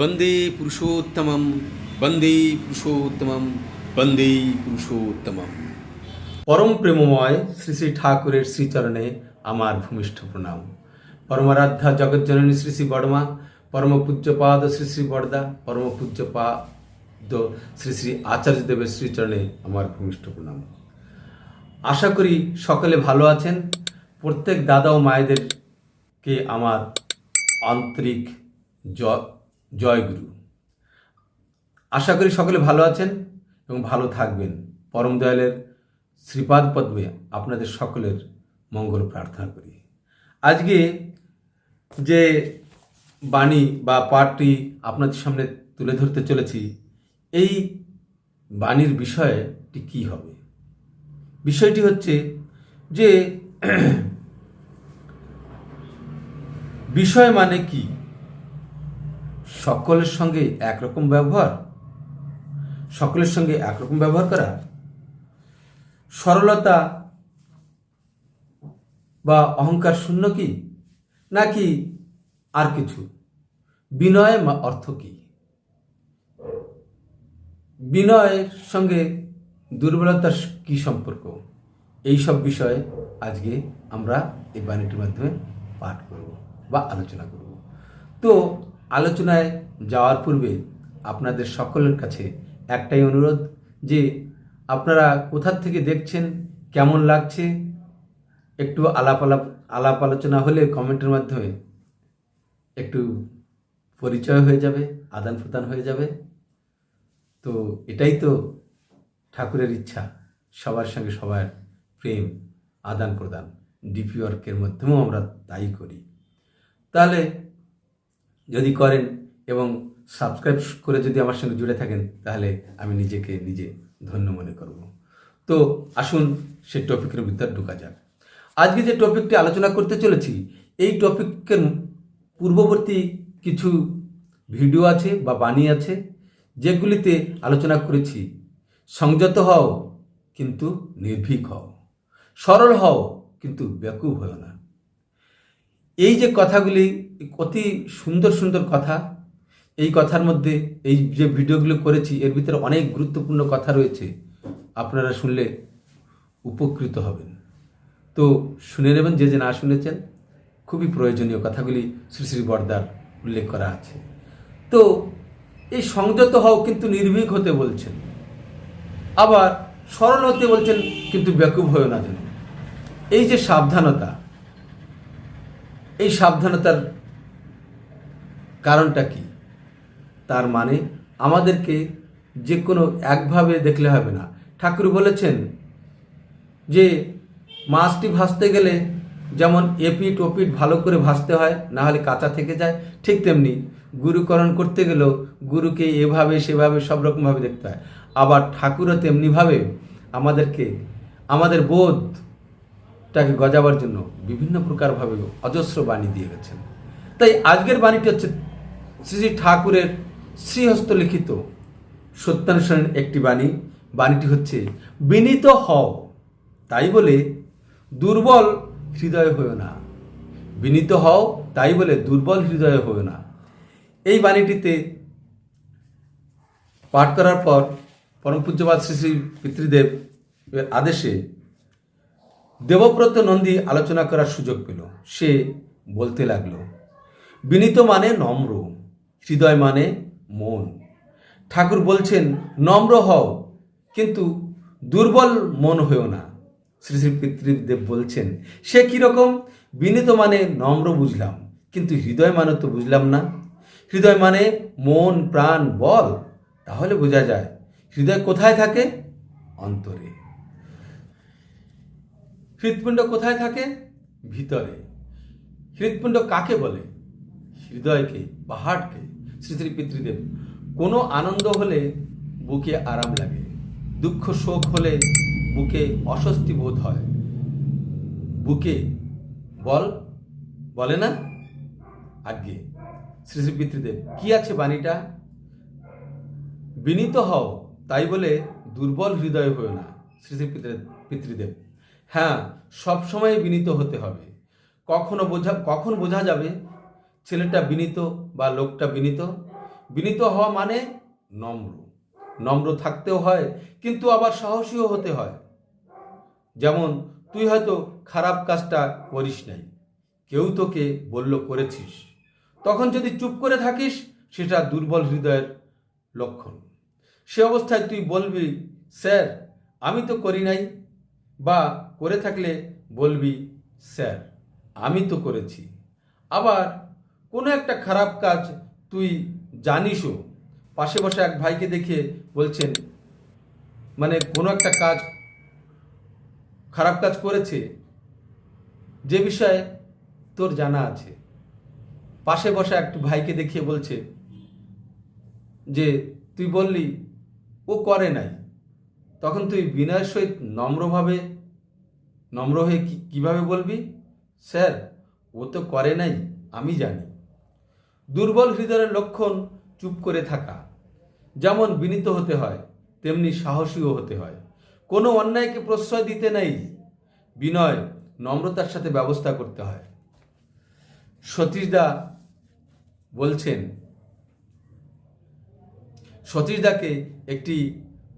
বন্দে পুরুষোত্তমম বন্দে পুরুষোত্তমম বন্দে পুরুষোত্তমম। পরম প্রেমময় শ্রী শ্রী ঠাকুরের শ্রীচরণে আমার ভূমিষ্ঠ প্রণাম। পরমারাধ্যা জগজ্জননী শ্রী শ্রী বড়মা পরম পূজ্যপাদ শ্রী শ্রী বড়দা পরম পূজ্যপাদ শ্রী শ্রী আচার্যদেবের শ্রীচরণে আমার ভূমিষ্ঠ প্রণাম। আশা করি সকলে ভালো আছেন। প্রত্যেক দাদা ও মায়েদেরকে আমার আন্তরিক জ- জয়গুরু আশা করি সকলে ভালো আছেন এবং ভালো থাকবেন। পরম দয়ালের শ্রীপাদ পদ্মে আপনাদের সকলের মঙ্গল প্রার্থনা করি। আজকে যে বাণী বা পাঠটি আপনাদের সামনে তুলে ধরতে চলেছি, এই বাণীর বিষয়টি কি হবে? বিষয়টি হচ্ছে যে বিষয় মানে কি? সকলের সঙ্গে একরকম ব্যবহার? সকলের সঙ্গে একরকম ব্যবহার করা? সরলতা বা অহংকার শূন্য কি? নাকি আর কিছু? বিনয় অর্থ কি? বিনয়ের সঙ্গে দুর্বলতার কি সম্পর্ক? এই সব বিষয়ে আজকে আমরা এই বাণীটির মাধ্যমে পাঠ করব বা আলোচনা করব। তো আলোচনায় যাওয়ার পূর্বে আপনাদের সকলের কাছে একটাই অনুরোধ যে আপনারা কোথার থেকে দেখছেন, কেমন লাগছে, একটু আলাপ আলাপ আলাপ আলোচনা হলে কমেন্টের মাধ্যমে একটু পরিচয় হয়ে যাবে, আদান প্রদান হয়ে যাবে। তো এটাই তো ঠাকুরের ইচ্ছা, সবার সঙ্গে সবার প্রেম, আদান প্রদান, ডিপি ওয়ার্কের মাধ্যমেও আমরা তাই করি। তাহলে যদি করেন এবং সাবস্ক্রাইব করে যদি আমার সঙ্গে জুড়ে থাকেন, তাহলে আমি নিজেকে নিজে ধন্য মনে করব। তো আসুন সে টপিকের ভিতর ঢোকা যাক। আজকে যে টপিকটি আলোচনা করতে চলেছি, এই টপিকের পূর্ববর্তী কিছু ভিডিও আছে বা বাণী আছে, যেগুলিতে আলোচনা করেছি। সংযত হও কিন্তু নির্ভীক হও। সরল হও কিন্তু বেকুব হও না। এই যে কথাগুলি, অতি সুন্দর সুন্দর কথা, এই কথার মধ্যে এই যে ভিডিওগুলো করেছি, এর ভিতরে অনেক গুরুত্বপূর্ণ কথা রয়েছে। আপনারা শুনলে উপকৃত হবেন। তো শুনে নেবেন, যে যে না শুনেছেন, খুবই প্রয়োজনীয় কথাগুলি শ্রী শ্রী বর্দার উল্লেখ করা আছে। তো এই সংযত হও কিন্তু নির্ভীক হতে বলছেন। আবার সরল হতে বলছেন কিন্তু বেকুব হয়েও না যেন। এই যে সাবধানতা এই সাবধানতার কারণটা কি? তার মানে আমাদেরকে যে কোনো একভাবে দেখলে হবে না। ঠাকুর বলেছেন যে মাছটি ভাসতে গেলে যেমন এপিট ওপিট ভালো করে ভাসতে হয় না হলে কাঁচা থেকে যায়। ঠিক তেমনি গুরুকরণ করতে গেলেও গুরুকে এভাবে সেভাবে সব রকমভাবে দেখতে হয়। আবার ঠাকুরও তেমনিভাবে আমাদেরকে, আমাদের বোধটাকে গজাবার জন্য বিভিন্ন প্রকারভাবে অজস্র বাণী দিয়ে গেছেন। তাই আজকের বাণীটি হচ্ছে শ্রী শ্রী ঠাকুরের শ্রীহস্ত লিখিত সত্যানুসরণের একটি বাণী। বাণীটি হচ্ছে, বিনীত হও, তাই বলে দুর্বল হৃদয় হয়েও না। বিনীত হও, তাই বলে দুর্বল হৃদয় হয়েও না। এই বাণীটিতে পাঠ করার পর পরম পূজ্যপাত শ্রী শ্রী পিতৃদেব আদেশে দেবব্রত নন্দী আলোচনা করার সুযোগ পেল। সে বলতে লাগল, বিনীত মানে নম্র, হৃদয় মানে মন। ঠাকুর বলছেন, নম্র হও, কিন্তু দুর্বল মন হয়েও না। শ্রী শ্রী পিতৃদেব বলছেন, সে কীরকম বিনীত মানে নম্র বুঝলাম, কিন্তু হৃদয় মানে তো বুঝলাম না। হৃদয় মানে মন, প্রাণ, বল। তাহলে বোঝা যায়, হৃদয় কোথায় থাকে? অন্তরে। হৃৎপিণ্ড কোথায় থাকে? ভিতরে। হৃৎপিণ্ড কাকে বলে? হৃদয়কে হার্টকে শ্রী শ্রী পিতৃদেব। কোনো আনন্দ হলে বুকে আরাম লাগে। দুঃখ শোক হলে বুকে অস্বস্তি বোধ হয়। বুকে বল, বলে না? আজ্ঞে। শ্রী শ্রী পিতৃদেব, কি আছে বাণীটা? বিনীত হও, তাই বলে দুর্বল হৃদয় হয়েও না। শ্রী শ্রী পিতৃ- পিতৃদেব। হ্যাঁ সবসময় বিনীত হতে হবে। কখনো বোঝা, কখন বোঝা যাবে? ছেলেটা বিনীত বা লোকটা বিনীত? বিনীত হওয়া মানে নম্র। নম্র থাকতেও হয়, কিন্তু আবার সাহসীও হতে হয়। যেমন, তুই হয়তো খারাপ কাজটা করিস নাই। কেউ তোকে বলল করেছিস। তখন যদি চুপ করে থাকিস, সেটা দুর্বল হৃদয়ের লক্ষণ। সে অবস্থায় তুই বলবি, স্যার, আমি তো করি নাই। বা করে থাকলে বলবি, স্যার, আমি তো করেছি। আবার কোনো একটা খারাপ কাজ তুই জানিসও। পাশে বসে এক ভাইকে দেখে বলছেন মানে কোনো একটা কাজ খারাপ কাজ করেছে? যে বিষয়ে তোর জানা আছে। পাশে বসা একটু ভাইকে দেখিয়ে বলছে, যে তুই বললি, ও করে নাই। তখন তুই বিনয়ের সহিত নম্রভাবে নম্র হয়ে কীভাবে বলবি? স্যার, ও তো করে নাই, আমি জানি। দুর্বল হৃদয়ের লক্ষণ চুপ করে থাকা। যেমন বিনীত হতে হয়, তেমনি সাহসীও হতে হয়। কোনো অন্যায়কে প্রশ্রয় দিতে নেই। বিনয় নম্রতার সাথে ব্যবস্থা করতে হয়। সতীশদা বলছেন, সতীশদাকে একটি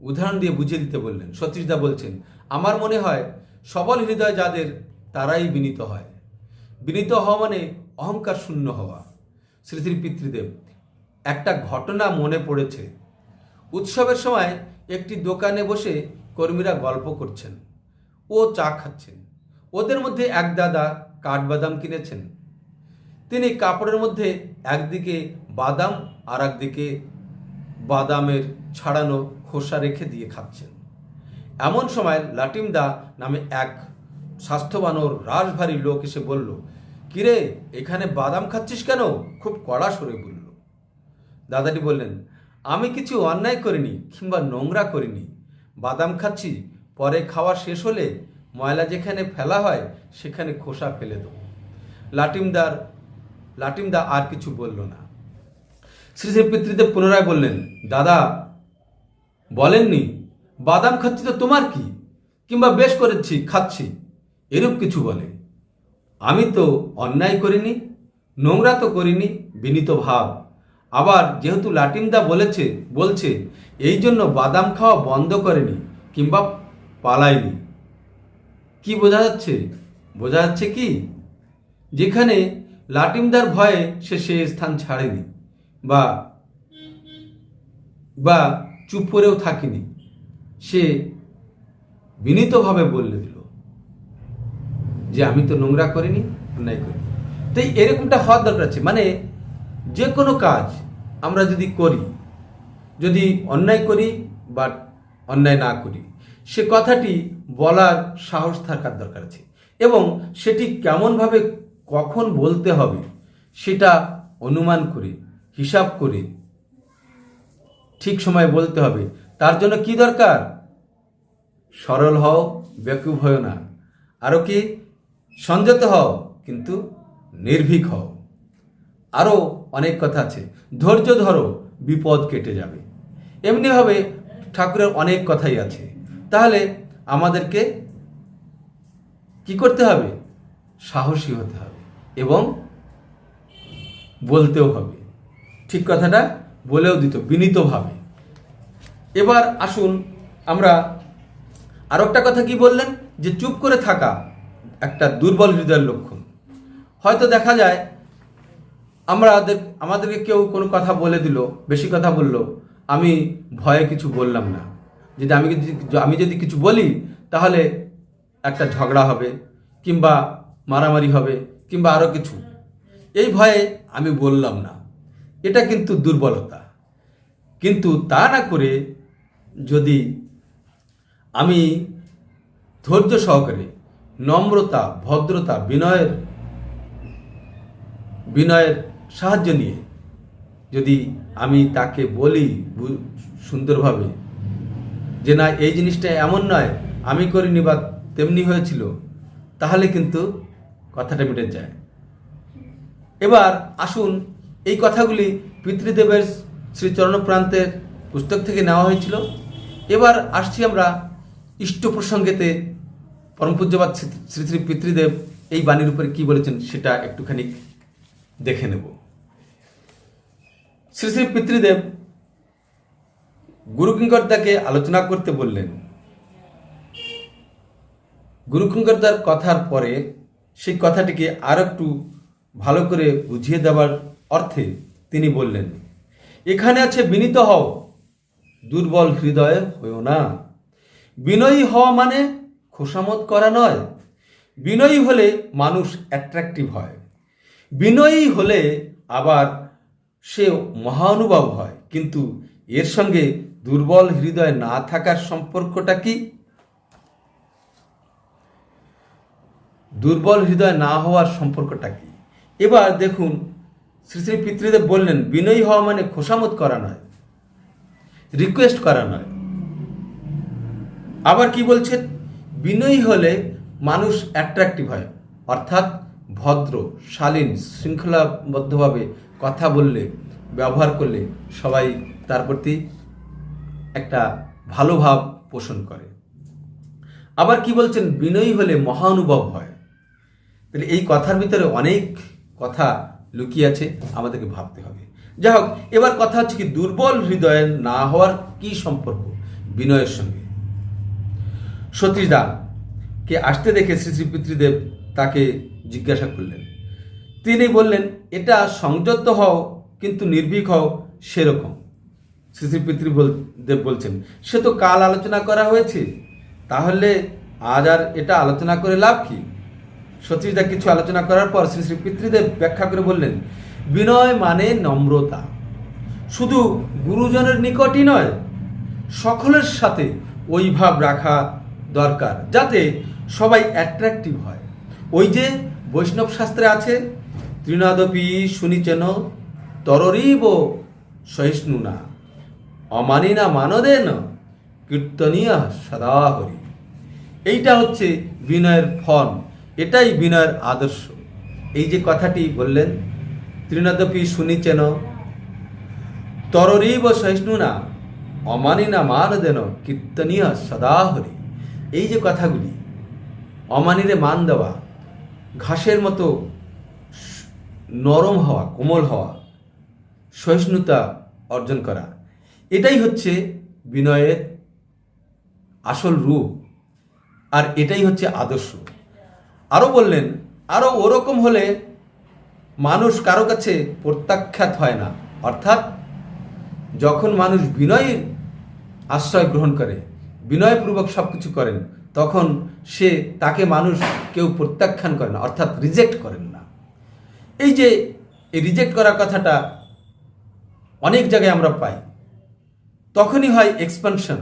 উদাহরণ দিয়ে বুঝিয়ে দিতে বললেন। সতীশদা বলছেন, আমার মনে হয় সবল হৃদয় যাদের, তারাই বিনীত হয়। বিনীত হওয়া মানে অহংকার শূন্য হওয়া। শ্রী শ্রী পিতৃদেব, একটা ঘটনা মনে পড়েছে। উৎসবের সময় একটি দোকানে বসে কর্মীরা গল্প করছেন। ও চা খাচ্ছেন। ওদের মধ্যে এক দাদা কাঠবাদাম কিনেছেন। তিনি কাপড়ের মধ্যে একদিকে বাদাম আর একদিকে বাদামের ছাড়ানো খোসা রেখে দিয়ে খাচ্ছেন। এমন সময় লাটিমদা নামে এক স্বাস্থ্যবান ও রাশভারী লোক এসে বলল, কিরে, এখানে বাদাম খাচ্ছিস কেন? খুব কড়া সরে বলল। দাদাটি বললেন, আমি কিছু অন্যায় করিনি কিংবা নোংরা করিনি। বাদাম খাচ্ছি, পরে খাওয়া শেষ হলে ময়লা যেখানে ফেলা হয় সেখানে খোসা ফেলে দেবো। লাটিমদার, লাটিমদা আর কিছু বলল না। শ্রী শ্রী পিতৃদেব পুনরায় বললেন, দাদা, বলেননি বাদাম খাচ্ছি তো তোমার কি? কিংবা বেশ করেছি, খাচ্ছি। এরূপ কিছু বলে। আমি তো অন্যায় করিনি, নোংরা তো করিনি, বিনীত ভাব। আবার যেহেতু লাটিমদা বলেছে, বলছে, এই জন্য বাদাম খাওয়া বন্ধ করেনি কিংবা পালায়নি। কি বোঝা যাচ্ছে? বোঝা যাচ্ছে কি? যেখানে লাটিমদার ভয়ে সে সে স্থান ছাড়েনি বা বা চুপ করেও থাকিনি। সে বিনীতভাবে বললে দিল যে আমি তো নোংরা করিনি, অন্যায় করিনি। তাই এরকমটা হওয়ার দরকার আছে। মানে যে কোনো কাজ আমরা যদি করি, যদি অন্যায় করি বা অন্যায় না করি, সে কথাটি বলার সাহস থাকার দরকার আছে। এবং সেটি কেমনভাবে কখন বলতে হবে, সেটা অনুমান করে, হিসাব করে, ঠিক সময় বলতে হবে। তার জন্য কি দরকার? সরল হও, বেকুব হও না। আরও কি? সংযত হও, কিন্তু নির্ভীক হও। আরও অনেক কথা আছে। ধৈর্য ধরো, বিপদ কেটে যাবে। এমনিভাবে ঠাকুরের অনেক কথাই আছে। তাহলে আমাদেরকে কি করতে হবে? সাহসী হতে হবে এবং বলতেও হবে। ঠিক কথাটা বলেও দিত, বিনীতভাবে। এবার আসুন আমরা আর একটা কথা কি বললেন? যে চুপ করে থাকা একটা দুর্বল হৃদয়ের লক্ষণ। হয়তো দেখা যায় আমরা আমাদেরকে কেউ কোনো কথা বলে দিল, বেশি কথা বলল, আমি ভয়ে কিছু বললাম না। যদি আমি আমি যদি কিছু বলি, তাহলে একটা ঝগড়া হবে, কিংবা মারামারি হবে, কিংবা আরও কিছু। এই ভয়ে আমি বললাম না। এটা কিন্তু দুর্বলতা। কিন্তু তা না করে যদি আমি ধৈর্য সহকারে নম্রতা, ভদ্রতা, বিনয়ের বিনয়ের সাহায্য নিয়ে যদি আমি তাকে বলি সুন্দরভাবে যে না, এই জিনিসটা এমন নয়, আমি করিনি বা তেমনি হয়েছিল, তাহলে কিন্তু কথাটা মিটে যায়। এবার আসুন এই কথাগুলি পিতৃদেবের শ্রীচরণপ্রান্তের পুস্তক থেকে নেওয়া হয়েছিল। এবার আসছি আমরা ইষ্ট প্রসঙ্গেতে পরম পূজ্যবাদ শ্রী- শ্রী পিতৃদেব এই বাণীর উপরে কি বলেছেন সেটা একটুখানি দেখে নেব। শ্রী শ্রী পিতৃদেব গুরুকিঙ্করদাকে আলোচনা করতে বললেন। গুরুকিঙ্করদার কথার পরে সেই কথাটিকে আর একটু ভালো করে বুঝিয়ে দেওয়ার অর্থে তিনি বললেন, এখানে আছে বিনীত হও দুর্বল হৃদয়ে হয়েও না। বিনয়ী হওয়া মানে খোসামত করা নয়। বিনয়ী হলে মানুষ অ্যাট্রাকটিভ হয়। বিনয়ী হলে আবার সে মহানুভব হয়। কিন্তু এর সঙ্গে দুর্বল হৃদয় না থাকার সম্পর্কটা কি? দুর্বল হৃদয় না হওয়ার সম্পর্কটা কি? এবার দেখুন, শ্রী শ্রী পিতৃদেব বললেন, বিনয়ী হওয়া মানে খোসামত করা নয়। রিকোয়েস্ট করা নয়। আবার কি বলছেন বিনয়ী হলে মানুষ অ্যাট্রাক্টিভ হয়। অর্থাৎ ভদ্র, শালীন, শৃঙ্খলাবদ্ধভাবে কথা বললে, ব্যবহার করলে সবাই তার প্রতি একটা ভালো ভাব পোষণ করে। আবার কি বলছেন? বিনয়ী হলে মহানুভব হয়। তাহলে এই কথার ভিতরে অনেক কথা লুকিয়ে আছে, আমাদেরকে ভাবতে হবে। যাই হোক এবার কথা হচ্ছে কি দুর্বল হৃদয়ে না হওয়ার কি সম্পর্ক? বিনয়ের সঙ্গে। সতীশদা, কে আসতে দেখে শ্রী শ্রী পিতৃদেব তাকে জিজ্ঞাসা করলেন। তিনি বললেন, এটা সংযত হও, কিন্তু নির্ভীক হও, সেরকম। শ্রী শ্রী পিতৃদেব বলছেন, সে তো কাল আলোচনা করা হয়েছে, তাহলে আজ আর এটা আলোচনা করে লাভ কি? সতীশদা কিছু আলোচনা করার পর শ্রী শ্রী পিতৃদেব ব্যাখ্যা করে বললেন বিনয় মানে নম্রতা। শুধু গুরুজনের নিকটই নয়, সকলের সাথে ওই ভাব রাখা দরকার, যাতে সবাই অ্যাট্রাকটিভ হয়। ওই যে বৈষ্ণব শাস্ত্রে আছে তৃণাদপি শুনিচেন তররিব সহিষ্ণু না অমানি অমানিনা মানদেন কীর্তনীয় সদা হরি এইটা হচ্ছে বিনয়ের ফর্ম, এটাই বিনয়ের আদর্শ। এই যে কথাটি বললেন তৃণাদপি শুনিচেন তররিব সহিষ্ণু না মান দেন কীর্তনীয় সদা হরি এই যে কথাগুলি অমানিরে মান দেওয়া, ঘাসের মতো নরম হওয়া, কোমল হওয়া, সহিষ্ণুতা অর্জন করা, এটাই হচ্ছে বিনয়ের আসল রূপ, আর এটাই হচ্ছে আদর্শ। আরও বললেন আরও ওরকম হলে মানুষ কারও কাছে প্রত্যাখ্যাত হয় না। অর্থাৎ যখন মানুষ বিনয়ের আশ্রয় গ্রহণ করে, বিনয়পূর্বক সব কিছু করেন, তখন সে তাকে মানুষ কেউ প্রত্যাখ্যান করে না, অর্থাৎ রিজেক্ট করেন না। এই যে রিজেক্ট করার কথাটা অনেক জায়গায় আমরা পাই। তখনই হয় এক্সপানশন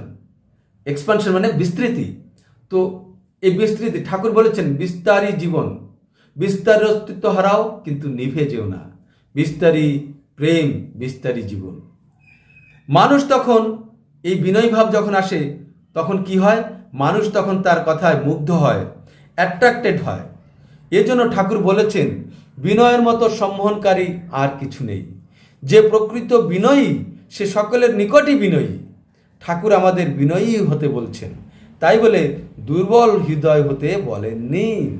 এক্সপানশন মানে বিস্তৃতি। তো এই বিস্তৃতি, ঠাকুর বলেছেন, বিস্তারী জীবন। বিস্তার অস্তিত্ব হারাও, কিন্তু নিভে যেও না। বিস্তারী প্রেম, বিস্তারী জীবন। মানুষ তখন এই বিনয় ভাব যখন আসে, তখন কি হয়? মানুষ তখন তার কথায় মুগ্ধ হয় অ্যাট্রাক্টেড হয়। এজন্য ঠাকুর বলেছেন, বিনয়ের মতো সম্মোহনকারী আর কিছু নেই। যে প্রকৃত বিনয়ী, সে সকলের নিকটই বিনয়ী। ঠাকুর আমাদের বিনয়ী হতে বলছেন। তাই বলে দুর্বল হৃদয় হতে বলেননি।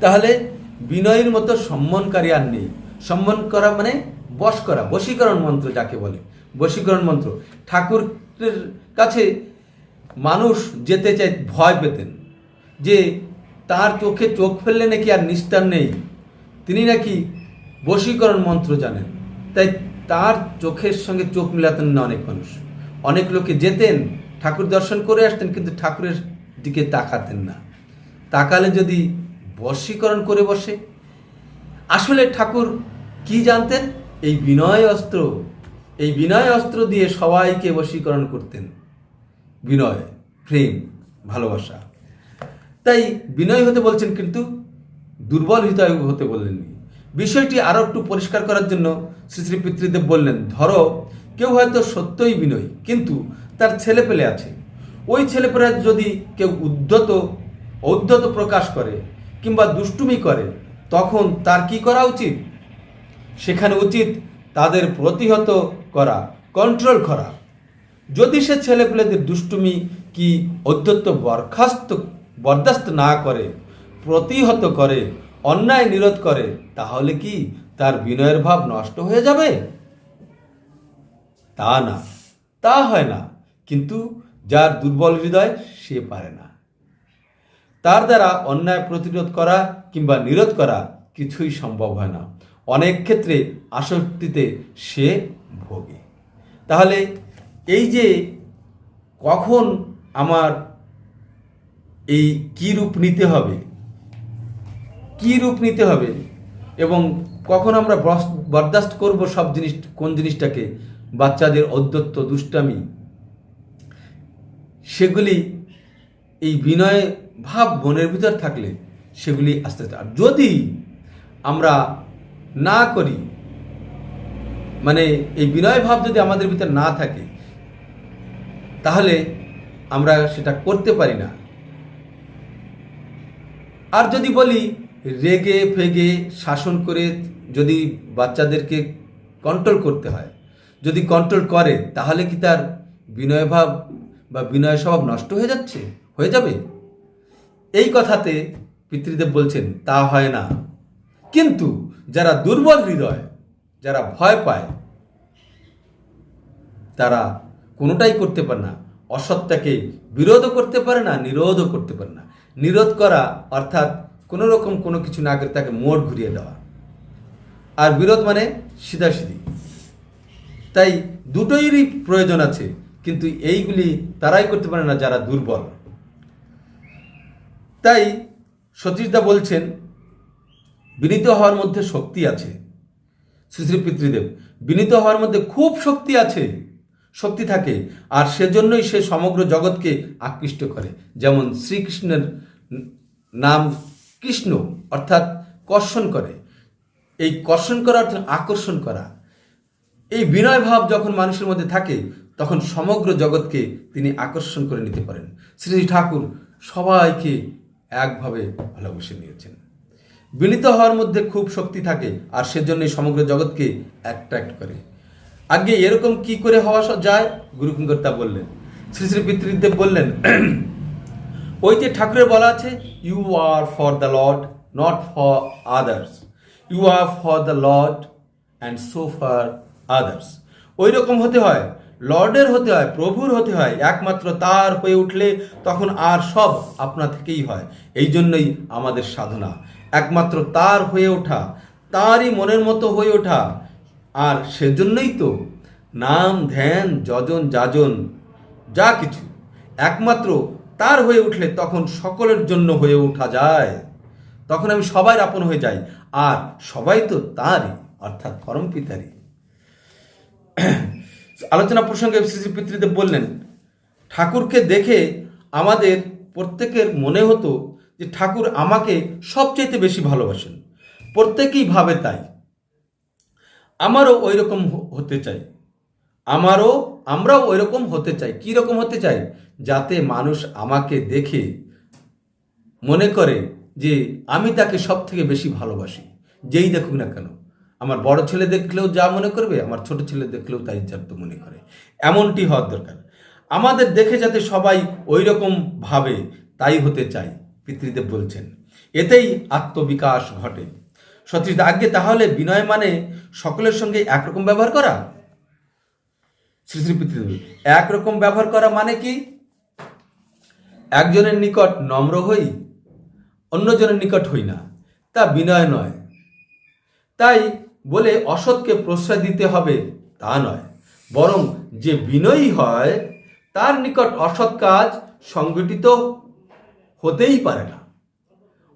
তাহলে বিনয়ের মতো সম্মানকারী আর নেই। সম্মান করা মানে বশ করা, বশীকরণ মন্ত্র যাকে বলে। বশীকরণ মন্ত্র। ঠাকুরের কাছে মানুষ যেতে চায়, ভয় পেতেন। যে তার চোখে চোখ ফেললে নাকি আর নিস্তার নেই। তিনি নাকি বশীকরণ মন্ত্র জানেন। তাই তার চোখের সঙ্গে চোখ মিলাতেন না অনেক মানুষ। অনেক লোকে যেতেন, ঠাকুর দর্শন করে আসতেন, কিন্তু ঠাকুরের দিকে তাকাতেন না। তাকালে যদি বশীকরণ করে বসে। আসলে ঠাকুর কি জানতেন? এই বিনয় অস্ত্র। এই বিনয় অস্ত্র দিয়ে সবাইকে বশীকরণ করতেন। বিনয়, প্রেম, ভালোবাসা। তাই বিনয় হতে বলছেন কিন্তু দুর্বল হৃদয় হতে বললেননি। বিষয়টি আরও একটু পরিষ্কার করার জন্য শ্রী শ্রী পিতৃদেব বললেন, ধরো, কেউ হয়তো সত্যই বিনয়ী, কিন্তু তার ছেলে পেলে আছে। ওই ছেলেপেলে যদি কেউ উদ্ধত ঔদ্ধত প্রকাশ করে কিংবা দুষ্টুমি করে, তখন তার কি করা উচিত? সেখানে উচিত তাদের প্রতিহত করা কন্ট্রোল করা। যদি সে ছেলেপেলেদের দুষ্টুমি কি অধ্যত্ত বরখাস্ত, বরদাস্ত না করে, প্রতিহত করে, অন্যায় নিরোধ করে, তাহলে কি তার বিনয়ের ভাব নষ্ট হয়ে যাবে? তা না, তা হয় না। কিন্তু যার দুর্বল হৃদয়, সে পারে না। তার দ্বারা অন্যায় প্রতিরোধ করা কিংবা নিরোধ করা কিছুই সম্ভব হয় না। অনেক ক্ষেত্রে আসক্তিতে সে ভোগে। তাহলে এই যে কখন আমার এই কী রূপ নিতে হবে, কী রূপ নিতে হবে এবং কখন আমরা বরদাস্ত করব সব জিনিস, কোন জিনিসটাকে, বাচ্চাদের অধ্যত্ত দুষ্টামি, সেগুলি এই বিনয় ভাব মনের ভিতর থাকলে সেগুলি আস্তে আস্তে। আর যদি আমরা না করি মানে এই বিনয় ভাব যদি আমাদের ভিতর না থাকে, তাহলে আমরা সেটা করতে পারি না। আর যদি বলি, রেগে ফেগে শাসন করে যদি বাচ্চাদেরকে কন্ট্রোল করতে হয়, যদি কন্ট্রোল করে, তাহলে কি তার বিনয়ভাব বা বিনয় স্বভাব নষ্ট হয়ে যাচ্ছে? হয়ে যাবে? এই কথাতে পিতৃদেব বলছেন, তা হয় না। কিন্তু যারা দুর্বল হৃদয়, যারা ভয় পায়, তারা কোনোটাই করতে পারে না। অসত্যকে বিরোধও করতে পারে না, নিরোধও করতে পারে না। নিরোধ করা অর্থাৎ কোনো রকম কোনো কিছু না করে তাকে মোড় ঘুরিয়ে দেওয়া। আর বিরোধ মানে সিধাসিধি। তাই দুটোইরই প্রয়োজন আছে, কিন্তু এইগুলি তারাই করতে পারে না যারা দুর্বল। তাই সতীশদা বলছেন, বিনীত হওয়ার মধ্যে শক্তি আছে। শ্রী শ্রী পিতৃদেব, বিনীত হওয়ার মধ্যে খুব শক্তি আছে, শক্তি থাকে, আর সেজন্যই সে সমগ্র জগৎকে আকৃষ্ট করে। যেমন শ্রীকৃষ্ণের নাম কৃষ্ণ, অর্থাৎ কর্ষণ করে। এই কর্ষণ করা অর্থাৎ আকর্ষণ করা। এই বিনয় ভাব যখন মানুষের মধ্যে থাকে, তখন সমগ্র জগৎকে তিনি আকর্ষণ করে নিতে পারেন। শ্রী ঠাকুর সবাইকে একভাবে ভালোবেসে নিয়েছেন। বিনীত হওয়ার মধ্যে খুব শক্তি থাকে, আর সেজন্যই সমগ্র জগৎকে অ্যাট্রাক্ট করে। আগে এরকম কি করে হওয়া যায়? তা বললেন। শ্রী শ্রী পিতৃদেব বললেন, ওই যে ঠাকুরের বলা আছে you are for the lord not for others you are for the lord and so for others ওই রকম হতে হয়। লর্ডের হতে হয়, প্রভুর হতে হয়, একমাত্র তার হয়ে উঠলে তখন আর সব আপনা থেকেই হয়। এই জন্যই আমাদের সাধনা। একমাত্র তার হয়ে ওঠা, তারই মনের মতো হয়ে ওঠা, আর সেজন্যই তো নাম, ধ্যান, যজন, যাজন, যা কিছু, একমাত্র তার হয়ে উঠলে তখন সকলের জন্য হয়ে ওঠা যায়। তখন আমি সবাই আপন হয়ে যাই, আর সবাই তো তারই, অর্থাৎ পরম পিতারই আলোচনা প্রসঙ্গে শ্রী পিতৃদেব বললেন, ঠাকুরকে দেখে আমাদের প্রত্যেকের মনে হতো যে ঠাকুর আমাকে সবচেয়ে বেশি ভালোবাসেন। প্রত্যেকেই ভাবে তাই। আমারও ওই রকম হতে চাই। আমারও, আমরাও ওই রকম হতে চাই। কী রকম হতে চাই? যাতে মানুষ আমাকে দেখে মনে করে যে আমি তাকে সব থেকে বেশি ভালোবাসি। যেই দেখুক না কেন। আমার বড় ছেলে দেখলেও যা মনে করবে, আমার ছোট ছেলে দেখলেও তাই যাতে মনে করে। এমনটি হওয়ার দরকার। আমাদের দেখে যাতে সবাই ওই রকম ভাবে তাই হতে চাই পিতৃদেব বলছেন। এতেই আত্মবিকাশ ঘটে। সতীশ আগে তাহলে বিনয় মানে সকলের সঙ্গে একরকম ব্যবহার করা? শ্রী শ্রী পিতৃদেব, একরকম ব্যবহার করা মানে কি? একজনের নিকট নম্র হই, অন্যজনের নিকট হই না। তা বিনয় নয়। তাই বলে অসৎকে প্রশ্রয় দিতে হবে, তা নয়। বরং যে বিনয়ী হয়, তার নিকট অসৎ কাজ সংগঠিত হতেই পারে না।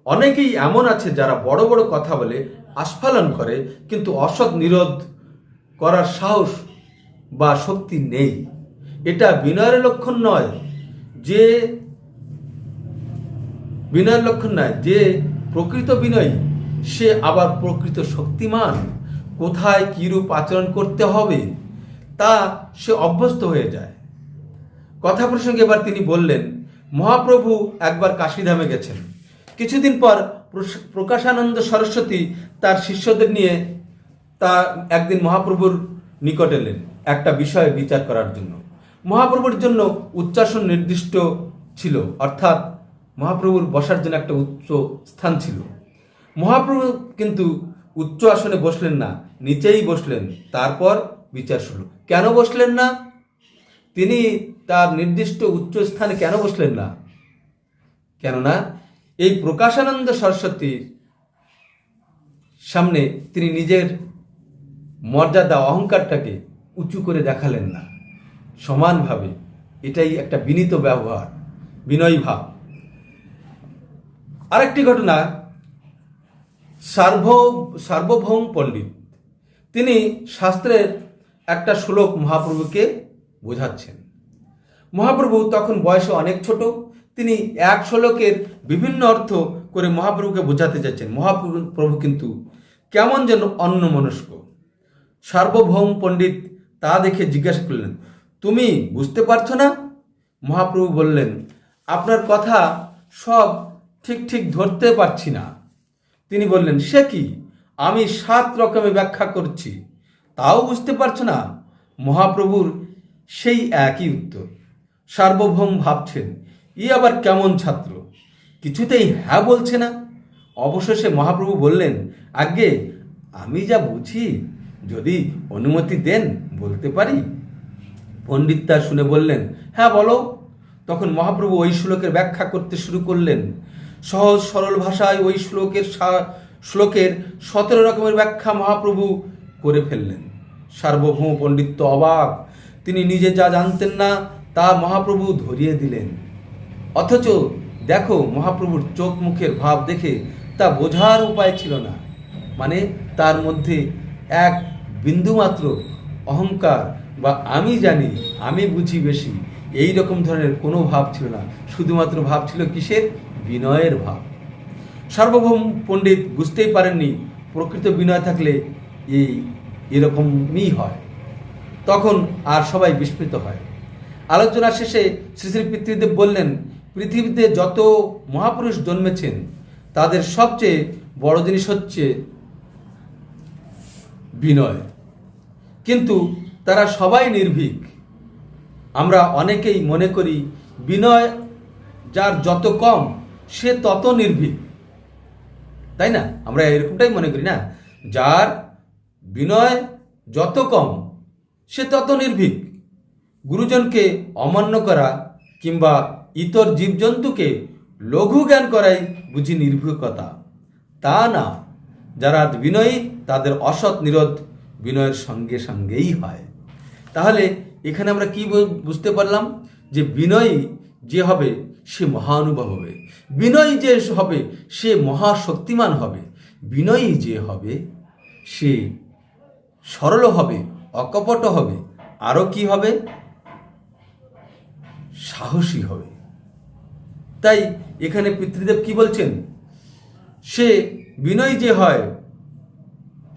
অনেকেই এমন আছে যারা বড় বড় কথা বলে, আস্ফালন করে, কিন্তু অসৎ নিরোধ করার সাহস বা শক্তি নেই। এটা বিনয়ের লক্ষণ নয়, যে বিনয়ের লক্ষণ নয়, যে প্রকৃত বিনয়ী। সে আবার প্রকৃত শক্তিমান? কোথায় কীরূপ আচরণ করতে হবে? তা সে অভ্যস্ত হয়ে যায়। কথা প্রসঙ্গে এবার তিনি বললেন, মহাপ্রভু একবার কাশীধামে গেছেন। কিছুদিন পর প্রকাশানন্দ সরস্বতী তার শিষ্যদের নিয়ে তা একদিন মহাপ্রভুর নিকট এলেন একটা বিষয়ে বিচার করার জন্য। মহাপ্রভুর জন্য উচ্চাসন নির্দিষ্ট ছিল, অর্থাৎ মহাপ্রভুর বসার জন্য একটা উচ্চ স্থান ছিল। মহাপ্রভু কিন্তু উচ্চ আসনে বসলেন না, নিচেই বসলেন। তারপর বিচার শুরু। কেন বসলেন না? তিনি তার নির্দিষ্ট উচ্চ স্থানে কেন বসলেন না? কেননা এই প্রকাশানন্দ সরস্বতীর সামনে তিনি নিজের মর্যাদা, অহংকারটাকে উঁচু করে দেখালেন না। সমানভাবে এটাই একটা বিনীত ব্যবহার, বিনয়ী ভাব। আরেকটি ঘটনা সার্ব সার্বভৌম পণ্ডিত। তিনি শাস্ত্রের একটা শ্লোক মহাপ্রভুকে বোঝাচ্ছেন। মহাপ্রভু তখন বয়সে অনেক ছোট। তিনি এক শ্লোকের বিভিন্ন অর্থ করে মহাপ্রভুকে বোঝাতে চাইছেন। মহাপ্রভু প্রভু কিন্তু কেমন যেন অন্যমনস্ক। সার্বভৌম পণ্ডিত তা দেখে জিজ্ঞাসা করলেন, তুমি বুঝতে পারছ না? মহাপ্রভু বললেন, আপনার কথা সব ঠিক ঠিক ধরতে পারছি না। তিনি বললেন, সে কি? আমি সাত রকমে ব্যাখ্যা করছি। তাও বুঝতে পারছ না? মহাপ্রভুর সেই একই উত্তর। সার্বভৌম ভাবছেন ই আবার কেমন ছাত্র? কিছুতেই হ্যাঁ বলছে না? অবশেষে মহাপ্রভু বললেন আগে আমি যা বুঝি, যদি অনুমতি দেন, বলতে পারি? পণ্ডিত তা শুনে বললেন হ্যাঁ বলো। তখন মহাপ্রভু ওই শ্লোকের ব্যাখ্যা করতে শুরু করলেন সহজ সরল ভাষায় ওই শ্লোকের শ্লোকের সতেরো রকমের ব্যাখ্যা মহাপ্রভু করে ফেললেন। সার্বভৌম পণ্ডিত তো অবাক, তিনি নিজে যা জানতেন না, তা মহাপ্রভু ধরিয়ে দিলেন। অথচ দেখো মহাপ্রভুর চোখ মুখের ভাব দেখে তা বোঝার উপায় ছিল না। মানে তার মধ্যে এক বিন্দুমাত্র অহংকার বা আমি জানি, আমি বুঝি বেশি, এই রকম ধরনের কোনো ভাব ছিল না। শুধুমাত্র ভাব ছিল কিসের? বিনয়ের ভাব। সার্বভৌম পণ্ডিত বুঝতেই পারেননি, প্রকৃত বিনয় থাকলে এই এরকমই হয়। তখন আর সবাই বিস্মিত হয়। আলোচনা শেষে শ্রী শ্রী পিতৃদেব বললেন, পৃথিবীতে যত মহাপুরুষ জন্মেছেন, তাদের সবচেয়ে বড় জিনিস হচ্ছে বিনয়। কিন্তু তারা সবাই নির্ভীক। আমরা অনেকেই মনে করি বিনয় যার যত কম সে তত নির্ভীক। তাই না? আমরা এরকমটাই মনে করি না? যার বিনয় যত কম, সে তত নির্ভীক। গুরুজনকে অমান্য করা কিংবা ইতর জীবজন্তুকে লঘু জ্ঞান করাই বুঝি নির্ভীকতা। তা না, যারা বিনয়ী, তাদের অসৎ নিরোধ বিনয়ের সঙ্গে সঙ্গেই হয়। তাহলে এখানে আমরা কি বুঝতে পারলাম? যে বিনয়ী যে হবে সে মহানুভব হবে। বিনয়ী যে হবে, সে মহাশক্তিমান হবে। বিনয়ী যে হবে, সে সরল হবে, অকপট হবে আরও কি হবে? সাহসী হবে। তাই এখানে পিতৃদেব কি বলছেন? সে বিনয়ী যে হয়,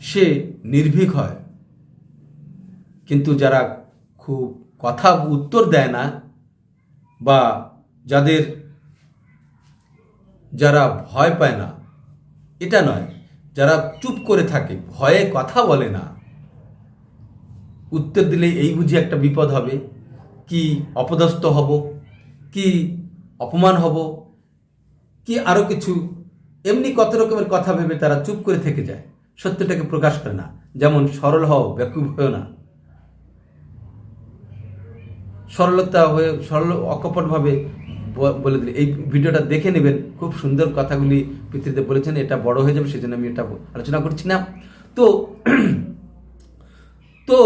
সে নির্ভীক হয়। কিন্তু যারা খুব কথা উত্তর দেয় না বা যাদের যারা ভয় পায় না, এটা নয়, যারা চুপ করে থাকে, ভয়ে কথা বলে না, উত্তর দিলে এই বুঝি একটা বিপদ হবে। কি অপদস্থ হব, কি অপমান হব, কি আরও কিছু, এমনি কত রকমের কথা ভেবে তারা চুপ করে থেকে যায়। সত্যটাকে প্রকাশ করে না, যেমন সরল হও ব্যাকুব হয়েও না। সরলতা হয়ে, সরল, অকপটভাবে বলে দিলে। এই ভিডিওটা দেখে নেবেন। খুব সুন্দর কথাগুলি পৃথিবীতে বলেছেন, এটা বড় হয়ে যাবে, সেজন্য আমি এটা আলোচনা করছি না। তো তো,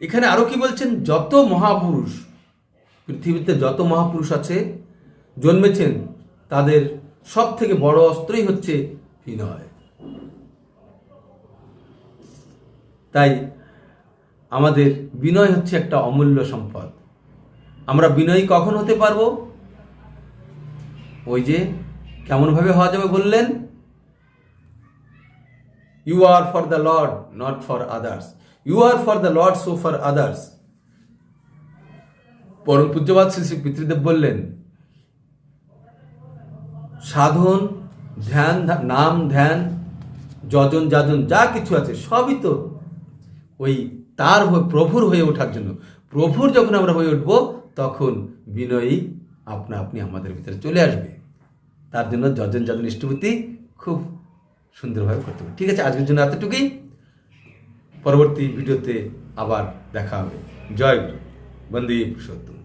এখানে আরও কি বলছেন? যত মহাপুরুষ, পৃথিবীতে যত মহাপুরুষ আছে, জন্মেছেন, তাদের সব থেকে বড় অস্ত্রই হচ্ছে বিনয় তাই আমাদের বিনয় হচ্ছে একটা অমূল্য সম্পদ। আমরা বিনয়ী কখন হতে পারব? ওই যে কেমনভাবে হওয়া যাবে বললেন? You are for the lord not for others you are for the lord so for others পরম পূজ্যবাদ শ্রী শ্রী পিতৃদেব বললেন, সাধন, ধ্যান, নাম, ধ্যান, যজন, যাজন, যা কিছু আছে, সবই তো ওই তার হয়ে প্রভুর হয়ে ওঠার জন্য। প্রভুর যখন আমরা হয়ে উঠবো, তখন বিনয়ী আপনা আপনি আমাদের ভিতরে চলে আসবে। তার জন্য যজন যজন ইষ্টভূতি খুব সুন্দরভাবে করতে হবে। ঠিক আছে, আজকের জন্য এতটুকুই। পরবর্তী ভিডিওতে আবার দেখা হবে। জয় গুরু। বন্দে পুরুষোত্তম